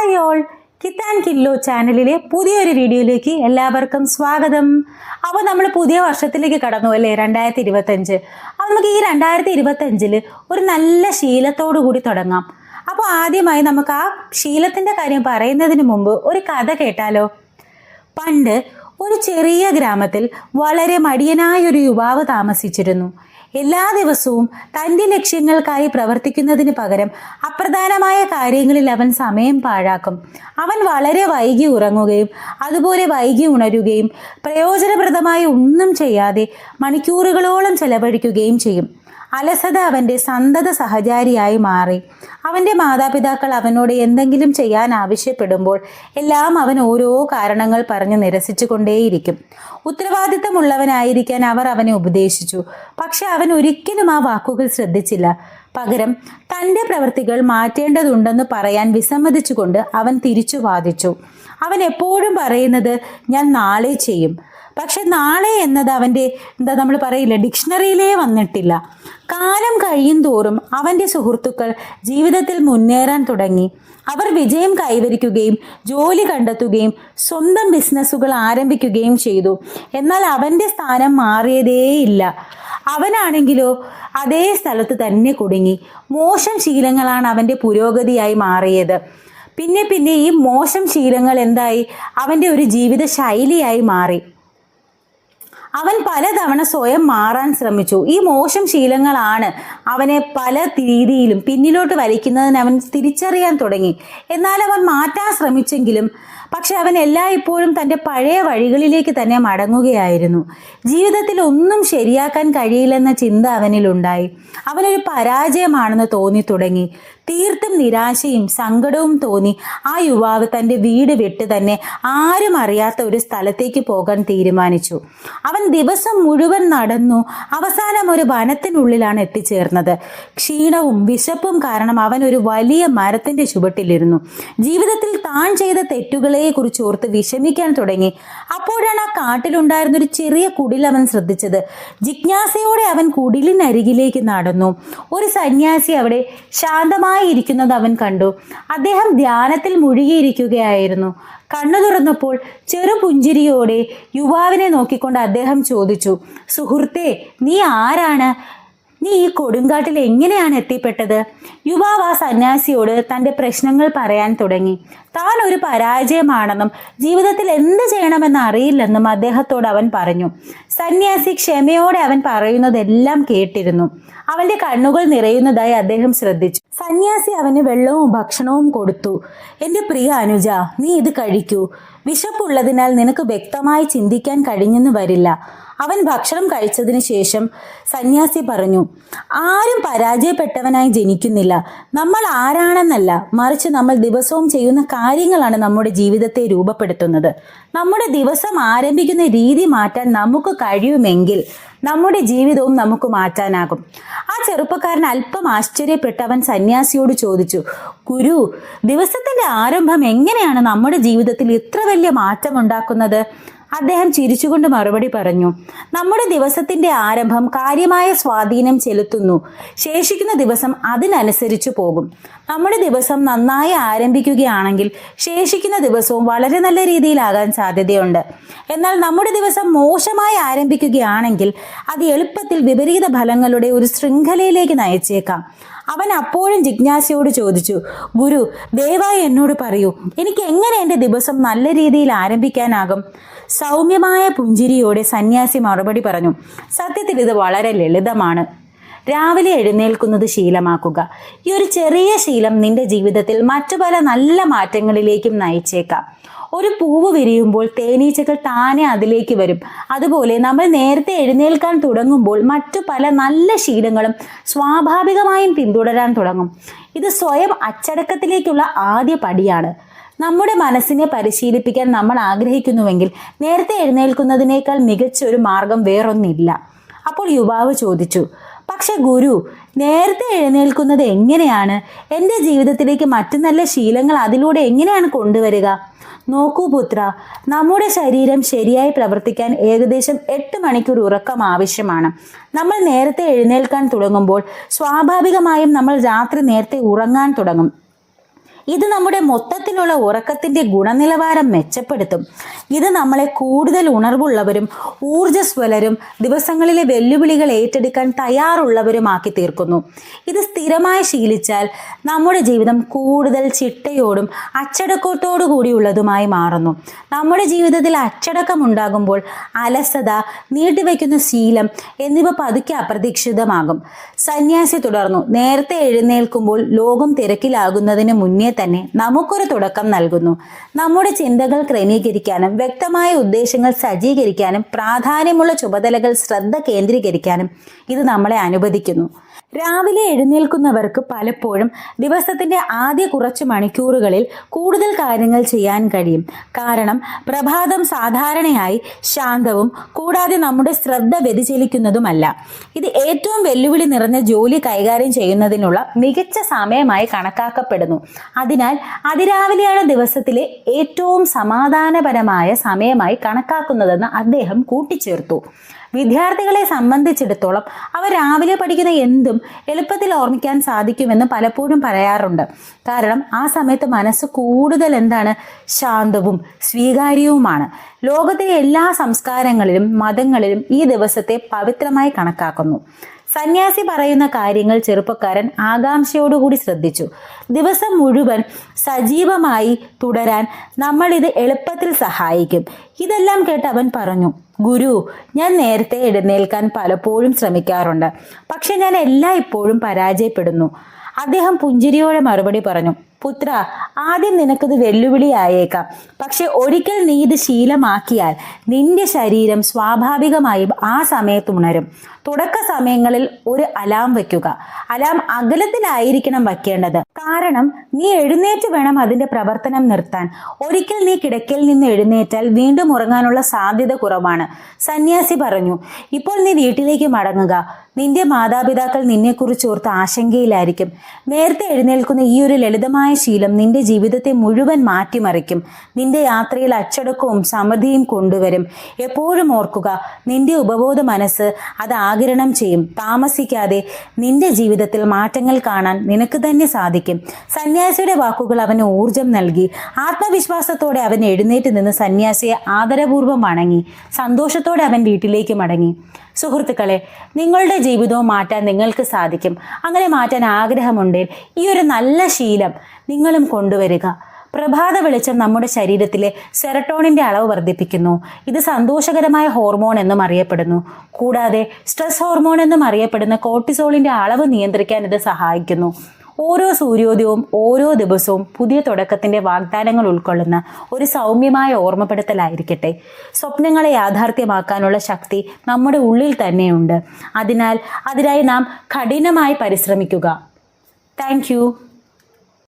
Hi all. കിത്താൻ kilo ചാനലിലെ പുതിയൊരു വീഡിയോയിലേക്ക് എല്ലാവർക്കും സ്വാഗതം. അപ്പോൾ നമ്മൾ പുതിയ വർഷത്തിലേക്ക് കടന്നു അല്ലേ? രണ്ടായിരത്തി ഇരുപത്തഞ്ച് അപ്പോൾ നമുക്ക് ഈ രണ്ടായിരത്തി ഇരുപത്തഞ്ചിൽ ഒരു നല്ല ശീലത്തോടു കൂടി തുടങ്ങാം. അപ്പോൾ ആദ്യമായി നമുക്ക് ആ ശീലത്തിന്റെ കാര്യം പറയുന്നതിന് മുമ്പ് ഒരു കഥ കേട്ടാലോ? പണ്ട് ഒരു ചെറിയ ഗ്രാമത്തിൽ വളരെ മടിയനായ ഒരു യുവാവ് താമസിച്ചിരുന്നു. എല്ലാ ദിവസവും തന്റെ ലക്ഷ്യങ്ങൾക്കായി പ്രവർത്തിക്കുന്നതിന് പകരം അപ്രധാനമായ കാര്യങ്ങളിൽ അവൻ സമയം പാഴാക്കും. അവൻ വളരെ വൈകി ഉറങ്ങുകയും അതുപോലെ വൈകി ഉണരുകയും പ്രയോജനപ്രദമായി ഒന്നും ചെയ്യാതെ മണിക്കൂറുകളോളം ചെലവഴിക്കുകയും ചെയ്യും. അലസത അവന്റെ സന്തത സഹചാരിയായി മാറി. അവന്റെ മാതാപിതാക്കൾ അവനോട് എന്തെങ്കിലും ചെയ്യാൻ ആവശ്യപ്പെടുമ്പോൾ എല്ലാം അവൻ ഓരോ കാരണങ്ങൾ പറഞ്ഞ് നിരസിച്ചു കൊണ്ടേയിരിക്കും ഉത്തരവാദിത്തമുള്ളവനായിരിക്കാൻ അവർ അവനെ ഉപദേശിച്ചു. പക്ഷെ അവൻ ഒരിക്കലും ആ വാക്കുകൾ ശ്രദ്ധിച്ചില്ല. പകരം തന്റെ പ്രവൃത്തികൾ മാറ്റേണ്ടതുണ്ടെന്ന് പറയാൻ വിസമ്മതിച്ചുകൊണ്ട് അവൻ തിരിച്ചു വാദിച്ചു. അവൻ എപ്പോഴും പറയുന്നത് ഞാൻ നാളെ ചെയ്യും. പക്ഷെ നാളെ എന്നത് അവന്റെ എന്താ നമ്മൾ പറയില്ല ഡിക്ഷണറിയിലേ വന്നിട്ടില്ല. കാലം കഴിയും തോറും അവന്റെ സുഹൃത്തുക്കൾ ജീവിതത്തിൽ മുന്നേറാൻ തുടങ്ങി. അവർ വിജയം കൈവരിക്കുകയും ജോലി കണ്ടെത്തുകയും സ്വന്തം ബിസിനസ്സുകൾ ആരംഭിക്കുകയും ചെയ്തു. എന്നാൽ അവന്റെ സ്ഥാനം മാറിയതേയില്ല. അവനാണെങ്കിലോ അതേ സ്ഥലത്ത് തന്നെ കുടുങ്ങി. മോശം ശീലങ്ങളാണ് അവന്റെ പുരോഗതിയായി മാറിയത്. പിന്നെ പിന്നെ ഈ മോശം ശീലങ്ങൾ എന്തായി? അവന്റെ ഒരു ജീവിത ശൈലിയായി മാറി. അവൻ പലതവണ സ്വയം മാറാൻ ശ്രമിച്ചു. ഈ മോശം ശീലങ്ങളാണ് അവനെ പല രീതിയിലും പിന്നിലോട്ട് വലിക്കുന്നതിന് അവൻ തിരിച്ചറിയാൻ തുടങ്ങി. എന്നാൽ അവൻ മാറ്റാൻ ശ്രമിച്ചെങ്കിലും പക്ഷെ അവൻ എല്ലായ്പ്പോഴും തന്റെ പഴയ വഴികളിലേക്ക് തന്നെ മടങ്ങുകയായിരുന്നു. ജീവിതത്തിൽ ഒന്നും ശരിയാക്കാൻ കഴിയില്ലെന്ന ചിന്ത അവനിലുണ്ടായി. അവനൊരു പരാജയമാണെന്ന് തോന്നി തുടങ്ങി. തീർത്തും നിരാശയും സങ്കടവും തോന്നി ആ യുവാവ് തന്റെ വീട് വിട്ട് തന്നെ ആരും അറിയാത്ത ഒരു സ്ഥലത്തേക്ക് പോകാൻ തീരുമാനിച്ചു. അവൻ ദിവസം മുഴുവൻ നടന്നു. അവസാനം ഒരു വനത്തിനുള്ളിലാണ് എത്തിച്ചേർന്നത്. ക്ഷീണവും വിശപ്പും കാരണം അവൻ ഒരു വലിയ മരത്തിന്റെ ചുവട്ടിലിരുന്നു. ജീവിതത്തിൽ താൻ ചെയ്ത തെറ്റുകളെ കുറിച്ച് ഓർത്ത് വിഷമിക്കാൻ തുടങ്ങി. അപ്പോഴാണ് ആ കാട്ടിലുണ്ടായിരുന്ന ഒരു ചെറിയ കുടിൽ അവൻ ശ്രദ്ധിച്ചത്. ജിജ്ഞാസയോടെ അവൻ കുടിലിനരികിലേക്ക് നടന്നു. ഒരു സന്യാസി അവിടെ ശാന്തമായി ഇരിക്കുന്നത് അവൻ കണ്ടു. അദ്ദേഹം ധ്യാനത്തിൽ മുഴുകിയിരിക്കുകയായിരുന്നു. കണ്ണു തുറന്നപ്പോൾ ചെറു പുഞ്ചിരിയോടെ യുവാവിനെ നോക്കിക്കൊണ്ട് അദ്ദേഹം ചോദിച്ചു സുഹൃത്തെ നീ ആരാണ്? നീ ഈ കൊടുങ്കാട്ടിൽ എങ്ങനെയാണ് എത്തിപ്പെട്ടത്? യുവാവ് ആ സന്യാസിയോട് തന്റെ പ്രശ്നങ്ങൾ പറയാൻ തുടങ്ങി. താൻ ഒരു പരാജയമാണെന്നും ജീവിതത്തിൽ എന്ത് ചെയ്യണമെന്ന് അറിയില്ലെന്നും അദ്ദേഹത്തോട് അവൻ പറഞ്ഞു. സന്യാസി ക്ഷമയോടെ അവൻ പറയുന്നതെല്ലാം കേട്ടിരുന്നു. അവന്റെ കണ്ണുകൾ നിറയുന്നതായി അദ്ദേഹം ശ്രദ്ധിച്ചു. സന്യാസി അവന് വെള്ളവും ഭക്ഷണവും കൊടുത്തു. എന്റെ പ്രിയ അനുജ നീ ഇത് കഴിക്കൂ. വിശപ്പുള്ളതിനാൽ നിനക്ക് വ്യക്തമായി ചിന്തിക്കാൻ കഴിഞ്ഞെന്ന് വരില്ല. അവൻ ഭക്ഷണം കഴിച്ചതിന് ശേഷം സന്യാസി പറഞ്ഞു ആരും പരാജയപ്പെട്ടവനായി ജനിക്കുന്നില്ല. നമ്മൾ ആരാണെന്നല്ല. മറിച്ച് നമ്മൾ ദിവസവും ചെയ്യുന്ന കാര്യങ്ങളാണ് നമ്മുടെ ജീവിതത്തെ രൂപപ്പെടുത്തുന്നത്. നമ്മുടെ ദിവസം ആരംഭിക്കുന്ന രീതി മാറ്റാൻ നമുക്ക് കഴിയുമെങ്കിൽ നമ്മുടെ ജീവിതവും നമുക്ക് മാറ്റാനാകും. ആ ചെറുപ്പക്കാരൻ അല്പം ആശ്ചര്യപ്പെട്ട് അവൻ സന്യാസിയോട് ചോദിച്ചു ഗുരു ദിവസത്തിന്റെ ആരംഭം എങ്ങനെയാണ് നമ്മുടെ ജീവിതത്തിൽ ഇത്ര വലിയ മാറ്റം ഉണ്ടാക്കുന്നത് അദ്ദേഹം ചിരിച്ചുകൊണ്ട് മറുപടി പറഞ്ഞു നമ്മുടെ ദിവസത്തിന്റെ ആരംഭം കാര്യമായ സ്വാധീനം ചെലുത്തുന്നു. ശേഷിക്കുന്ന ദിവസം അതിനനുസരിച്ച് പോകും. നമ്മുടെ ദിവസം നന്നായി ആരംഭിക്കുകയാണെങ്കിൽ ശേഷിക്കുന്ന ദിവസവും വളരെ നല്ല രീതിയിലാകാൻ സാധ്യതയുണ്ട്. എന്നാൽ നമ്മുടെ ദിവസം മോശമായി ആരംഭിക്കുകയാണെങ്കിൽ അത് എളുപ്പത്തിൽ വിപരീത ഫലങ്ങളുടെ ഒരു ശൃംഖലയിലേക്ക് നയിച്ചേക്കാം. അവൻ അപ്പോഴും ജിജ്ഞാസയോട് ചോദിച്ചു ഗുരു ദയവായി എന്നോട് പറയൂ എനിക്ക് എങ്ങനെ എന്റെ ദിവസം നല്ല രീതിയിൽ ആരംഭിക്കാനാകും? സൗമ്യമായ പുഞ്ചിരിയോടെ സന്യാസി മറുപടി പറഞ്ഞു സത്യത്തിൽ ഇത് വളരെ ലളിതമാണ്. രാവിലെ എഴുന്നേൽക്കുന്നത് ശീലമാക്കുക. ഈ ഒരു ചെറിയ ശീലം നിന്റെ ജീവിതത്തിൽ മറ്റു പല നല്ല മാറ്റങ്ങളിലേക്കും നയിച്ചേക്കാം. ഒരു പൂവ് വിരിയുമ്പോൾ തേനീച്ചകൾ താനെ അതിലേക്ക് വരും. അതുപോലെ നമ്മൾ നേരത്തെ എഴുന്നേൽക്കാൻ തുടങ്ങുമ്പോൾ മറ്റു പല നല്ല ശീലങ്ങളും സ്വാഭാവികമായും പിന്തുടരാൻ തുടങ്ങും. ഇത് സ്വയം അച്ചടക്കത്തിലേക്കുള്ള ആദ്യ പടിയാണ്. നമ്മുടെ മനസ്സിനെ പരിശീലിപ്പിക്കാൻ നമ്മൾ ആഗ്രഹിക്കുന്നുവെങ്കിൽ നേരത്തെ എഴുന്നേൽക്കുന്നതിനേക്കാൾ മികച്ച ഒരു മാർഗം വേറൊന്നില്ല. അപ്പോൾ യുവാവ് ചോദിച്ചു പക്ഷെ ഗുരു നേരത്തെ എഴുന്നേൽക്കുന്നത് എങ്ങനെയാണ്? എന്റെ ജീവിതത്തിലേക്ക് മറ്റു നല്ല ശീലങ്ങൾ അതിലൂടെ എങ്ങനെയാണ് കൊണ്ടുവരിക? നോക്കൂ പുത്ര നമ്മുടെ ശരീരം ശരിയായി പ്രവർത്തിക്കാൻ ഏകദേശം എട്ട് മണിക്കൂർ ഉറക്കം ആവശ്യമാണ്. നമ്മൾ നേരത്തെ എഴുന്നേൽക്കാൻ തുടങ്ങുമ്പോൾ സ്വാഭാവികമായും നമ്മൾ രാത്രി നേരത്തെ ഉറങ്ങാൻ തുടങ്ങും. ഇത് നമ്മുടെ മൊത്തത്തിലുള്ള ഉറക്കത്തിന്റെ ഗുണനിലവാരം മെച്ചപ്പെടുത്തും. ഇത് നമ്മളെ കൂടുതൽ ഉണർവുള്ളവരും ഊർജസ്വലരും ദിവസങ്ങളിലെ വെല്ലുവിളികൾ ഏറ്റെടുക്കാൻ തയ്യാറുള്ളവരുമാക്കി തീർക്കുന്നു. ഇത് സ്ഥിരമായി ശീലിച്ചാൽ നമ്മുടെ ജീവിതം കൂടുതൽ ചിട്ടയോടും അച്ചടക്കത്തോടു കൂടിയുള്ളതുമായി മാറുന്നു. നമ്മുടെ ജീവിതത്തിൽ അച്ചടക്കം ഉണ്ടാകുമ്പോൾ അലസത നീട്ടിവെക്കുന്ന ശീലം എന്നിവ പതുക്കെ അപ്രതീക്ഷിതമാകും. സന്യാസി തുടർന്നു. നേരത്തെ എഴുന്നേൽക്കുമ്പോൾ ലോകം തിരക്കിലാകുന്നതിന് മുന്നേ തന്നെ നമുക്കൊരു തുടക്കം നൽകുന്നു. നമ്മുടെ ചിന്തകൾ ക്രമീകരിക്കാനും വ്യക്തമായ ഉദ്ദേശങ്ങൾ സജ്ജീകരിക്കാനും പ്രാധാന്യമുള്ള ചുമതലകൾ ശ്രദ്ധ കേന്ദ്രീകരിക്കാനും ഇത് നമ്മളെ അനുവദിക്കുന്നു. രാവിലെ എഴുന്നേൽക്കുന്നവർക്ക് പലപ്പോഴും ദിവസത്തിന്റെ ആദ്യ കുറച്ച് മണിക്കൂറുകളിൽ കൂടുതൽ കാര്യങ്ങൾ ചെയ്യാൻ കഴിയും. കാരണം പ്രഭാതം സാധാരണയായി ശാന്തവും കൂടാതെ നമ്മുടെ ശ്രദ്ധ വ്യതിചലിക്കുന്നതുമല്ല. ഇത് ഏറ്റവും വെല്ലുവിളി നിറഞ്ഞ ജോലി കൈകാര്യം ചെയ്യുന്നതിനുള്ള മികച്ച സമയമായി കണക്കാക്കപ്പെടുന്നു. അതിനാൽ അതിരാവിലെയാണ് ദിവസത്തിലെ ഏറ്റവും സമാധാനപരമായ സമയമായി കണക്കാക്കുന്നതെന്ന് അദ്ദേഹം കൂട്ടിച്ചേർത്തു. വിദ്യാർത്ഥികളെ സംബന്ധിച്ചിടത്തോളം അവർ രാവിലെ പഠിക്കുന്ന എന്തും എളുപ്പത്തിൽ ഓർമ്മിക്കാൻ സാധിക്കുമെന്ന് പലപ്പോഴും പറയാറുണ്ട്. കാരണം ആ സമയത്ത് മനസ്സ് കൂടുതൽ എന്താണ്? ശാന്തവും സ്വീകാര്യവുമാണ്. ലോകത്തിലെ എല്ലാ സംസ്കാരങ്ങളിലും മതങ്ങളിലും ഈ ദിവസത്തെ പവിത്രമായി കണക്കാക്കുന്നു. സന്യാസി പറയുന്ന കാര്യങ്ങൾ ചെറുപ്പക്കാരൻ ആകാംക്ഷയോടുകൂടി ശ്രദ്ധിച്ചു. ദിവസം മുഴുവൻ സജീവമായി തുടരാൻ നമ്മളിത് എളുപ്പത്തിൽ സഹായിക്കും. ഇതെല്ലാം കേട്ട് അവൻ പറഞ്ഞു ഗുരു ഞാൻ നേരത്തെ എഴുന്നേൽക്കാൻ പലപ്പോഴും ശ്രമിക്കാറുണ്ട്. പക്ഷെ ഞാൻ എല്ലാ ഇപ്പോഴും പരാജയപ്പെടുന്നു. അദ്ദേഹം പുഞ്ചിരിയോടെ മറുപടി പറഞ്ഞു പുത്ര ആദ്യം നിനക്കത് വെല്ലുവിളിയായേക്കാം പക്ഷെ ഒരിക്കൽ നീ ഇത് ശീലമാക്കിയാൽ നിന്റെ ശരീരം സ്വാഭാവികമായും ആ സമയത്ത് ഉണരും. തുടക്ക സമയങ്ങളിൽ ഒരു അലാം വയ്ക്കുക അലാം അകലത്തിലായിരിക്കണം വയ്ക്കേണ്ടത്. കാരണം നീ എഴുന്നേറ്റ് വേണം അതിന്റെ പ്രവർത്തനം നിർത്താൻ. ഒരിക്കൽ നീ കിടക്കയിൽ നിന്ന് എഴുന്നേറ്റാൽ വീണ്ടും ഉറങ്ങാനുള്ള സാധ്യത കുറവാണ്. സന്യാസി പറഞ്ഞു ഇപ്പോൾ നീ വീട്ടിലേക്ക് മടങ്ങുക. നിന്റെ മാതാപിതാക്കൾ നിന്നെക്കുറിച്ച് ഓർത്ത് ആശങ്കയിലായിരിക്കും. നേരത്തെ എഴുന്നേൽക്കുന്ന ഈ ഒരു ലളിതമായ ശീലം നിന്റെ ജീവിതത്തെ മുഴുവൻ മാറ്റിമറിക്കും. നിന്റെ യാത്രയിൽ അച്ചടക്കവും സമൃദ്ധിയും കൊണ്ടുവരും. എപ്പോഴും ഓർക്കുക നിന്റെ ഉപബോധ മനസ്സ് അത് ആകിരണം ചെയ്യും. താമസിക്കാതെ നിന്റെ ജീവിതത്തിൽ മാറ്റങ്ങൾ കാണാൻ നിനക്ക് തന്നെ സാധിക്കും. സന്യാസിയുടെ വാക്കുകൾ അവന് ഊർജം നൽകി. ആത്മവിശ്വാസത്തോടെ അവൻ എഴുന്നേറ്റ് നിന്ന് സന്യാസിയെ ആദരപൂർവം വണങ്ങി. സന്തോഷത്തോടെ അവൻ വീട്ടിലേക്ക് മടങ്ങി. സുഹൃത്തുക്കളെ നിങ്ങളുടെ ജീവിതവും മാറ്റാൻ നിങ്ങൾക്ക് സാധിക്കും. അങ്ങനെ മാറ്റാൻ ആഗ്രഹമുണ്ടെങ്കിൽ ഈ ഒരു നല്ല ശീലം നിങ്ങളും കൊണ്ടുവരിക. പ്രഭാത വെളിച്ചം നമ്മുടെ ശരീരത്തിലെ സെറട്ടോണിന്റെ അളവ് വർദ്ധിപ്പിക്കുന്നു. ഇത് സന്തോഷകരമായ ഹോർമോൺ എന്നും അറിയപ്പെടുന്നു. കൂടാതെ സ്ട്രെസ് ഹോർമോൺ എന്നും അറിയപ്പെടുന്ന കോർട്ടിസോളിന്റെ അളവ് നിയന്ത്രിക്കാൻ ഇത് സഹായിക്കുന്നു. ഓരോ സൂര്യോദയവും ഓരോ ദിവസവും പുതിയ തുടക്കത്തിന്റെ വാഗ്ദാനങ്ങൾ ഉൾക്കൊള്ളുന്ന ഒരു സൗമ്യമായ ഓർമ്മപ്പെടുത്തലായിരിക്കട്ടെ. സ്വപ്നങ്ങളെ യാഥാർത്ഥ്യമാക്കാനുള്ള ശക്തി നമ്മുടെ ഉള്ളിൽ തന്നെയുണ്ട്. അതിനാൽ അതിനായി നാം കഠിനമായി പരിശ്രമിക്കുക. താങ്ക്